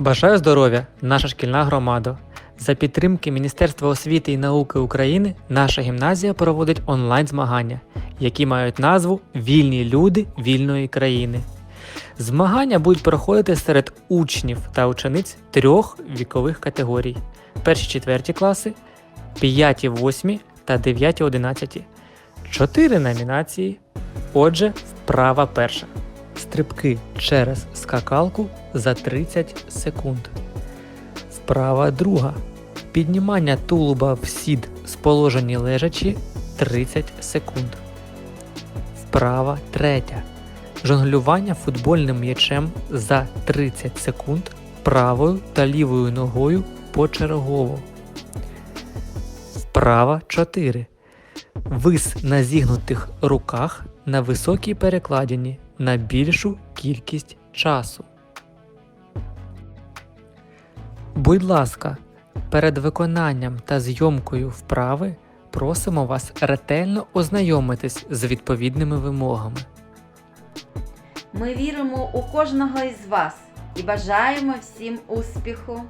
Бажаю здоров'я, наша шкільна громада. За підтримки Міністерства освіти і науки України наша гімназія проводить онлайн змагання, які мають назву Вільні люди вільної країни. Змагання будуть проходити серед учнів та учениць трьох вікових категорій: перші четверті класи, п'яті, восьмі та дев'яті одинадцяті. Чотири номінації. Отже, вправа перша. Стрибки через скакалку за 30 секунд. Вправа друга. Піднімання тулуба в сід з положенні лежачі 30 секунд. Вправа третя. Жонглювання футбольним м'ячем за 30 секунд правою та лівою ногою почергово. Вправа 4. Вис на зігнутих руках на високій перекладині на більшу кількість часу. Будь ласка, перед виконанням та зйомкою вправи просимо вас ретельно ознайомитись з відповідними вимогами. Ми віримо у кожного із вас і бажаємо всім успіху.